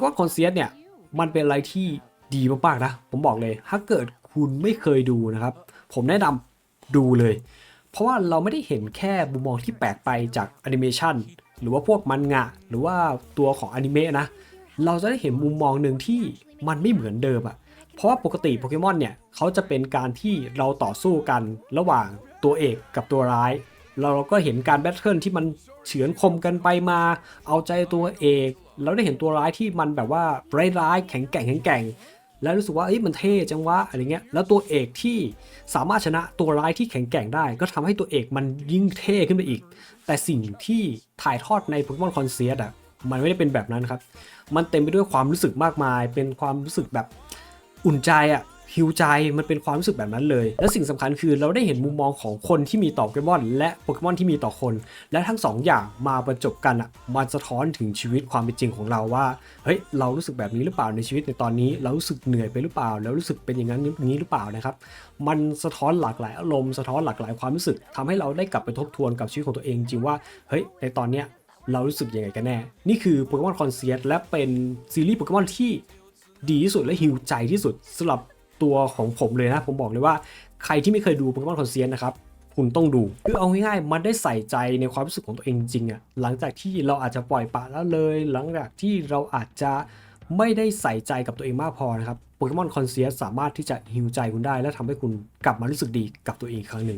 เกมอนคอนเซียสเนี่ยมันเป็นอะไรที่ดีมากๆนะ ผมบอกเลย ถ้าเกิดคุณไม่เคยดูนะครับ ผมแนะนำดูเลย เพราะว่าเราไม่ได้เห็นแค่มุมมองที่แปลกไปจากแอนิเมชันหรือว่าพวกมันงะ หรือว่าตัวของอนิเมะนะ เราจะได้เห็นมุมมองหนึ่งที่มันไม่เหมือนเดิมอะเพราะว่าปกติโปเกมอนเนี่ยเขาจะเป็นการที่เราต่อสู้กันระหว่างตัวเอกกับตัวร้าย เราก็เห็นการแบทเทิลที่มันเฉือนคมกันไปมา เอาใจตัวเอก เราได้เห็นตัวร้ายที่มันแบบว่าร้ายๆแข็งแกร่งแข็งแกร่งแล้วรู้สึกว่าเอ้ยมันเท่จังวะอะไรเงี้ยแล้วตัวเอกที่สามารถชนะตัวร้ายที่แข็งแกร่งได้ ก็ทำให้ตัวเอกมันยิ่งเท่ขึ้นไปอีก แต่สิ่งที่ถ่ายทอดใน Pokemon c o n c e r t อะมันไม่ได้เป็นแบบนั้นครับ มันเต็มไปด้วยความรู้สึกมากมาย เป็นความรู้สึกแบบอุ่นใจอะ ฮิวใจมันเป็นความรู้สึกแบบนั้นเลย และสิ่งสำคัญคือเราได้เห็นมุมมองของคนที่มีต่อโปเกมอนและโปเกมอนที่มีต่อคน และทั้งสองอย่างมาบรรจบกันอะมันสะท้อนถึงชีวิตความเป็นจริงของเราว่าเฮ้ยเรารู้สึกแบบนี้หรือเปล่าในชีวิตในตอนนี้เรารู้สึกเหนื่อยไปหรือเปล่า แล้วรู้สึกเป็นอย่างนั้นอย่างนี้หรือเปล่านะครับมันสะท้อนหลากหลายอารมณ์สะท้อนหลากหลายความรู้สึกทำให้เราได้กลับไปทบทวนกับชีวิตของตัวเองจริงว่าเฮ้ยในตอนเนี้ยเรารู้สึกยังไงกันแน่ นี่คือโปเกมอนคอนเซียและเป็นซีรีส์โปเกมอนที่ดีที่สุดและฮิวใจที่สุดสำหรับ ตัวของผมเลยนะ ผมบอกเลยว่าใครที่ไม่เคยดูโปเกมอนคอนเซียนนะครับคุณต้องดูคือเอาง่ายๆ มันได้ใส่ใจในความรู้สึกของตัวเองจริงอะหลังจากที่เราอาจจะปล่อยปะแล้วเลย หลังจากที่เราอาจจะไม่ได้ใส่ใจกับตัวเองมากพอนะครับโปเกมอนคอนเซียสสามารถที่จะฮิวใจคุณได้ และทำให้คุณกลับมารู้สึกดีกับตัวเองอีกครั้งหนึ่ง